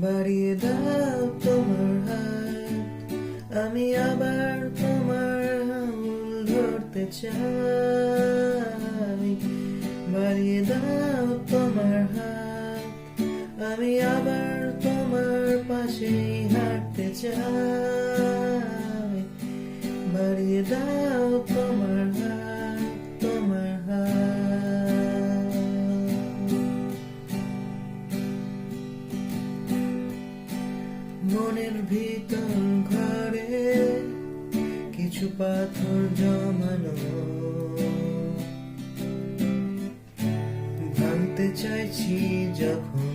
বাড়িয়ে দাও তোমার হাত। আমি আবার তোমার আঙুল ধরতে চাই। বাড়িয়ে দাও তোমার হাত। আমি আবার তোমার পাশেই হাঁটতে চাই। বাড়িয়ে দাও মনের ভিতর ঘরে কিছু পাথর জমানো ভাঙতে চাইছি যখন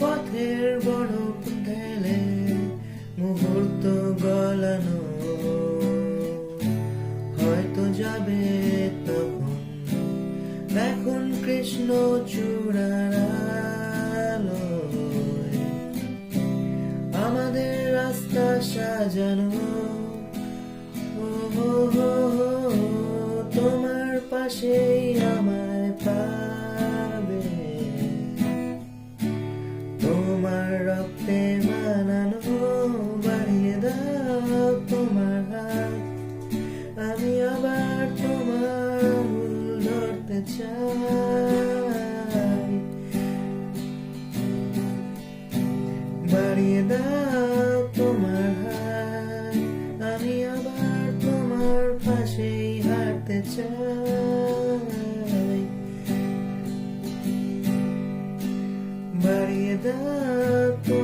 পথের বড় ঢেলে মুহূর্ত গলানো। হয়তো যাবে তখন। এখন কৃষ্ণ চূড়ার সাজানো। তোমার পাশেই আমার পাবে। তোমার রক্তে বানানো বাড়িয়ে দাও তোমার হাত। আমি আবার তোমার ধরতে চাই। বাড়িয়ে দাও Mananay Maria da tua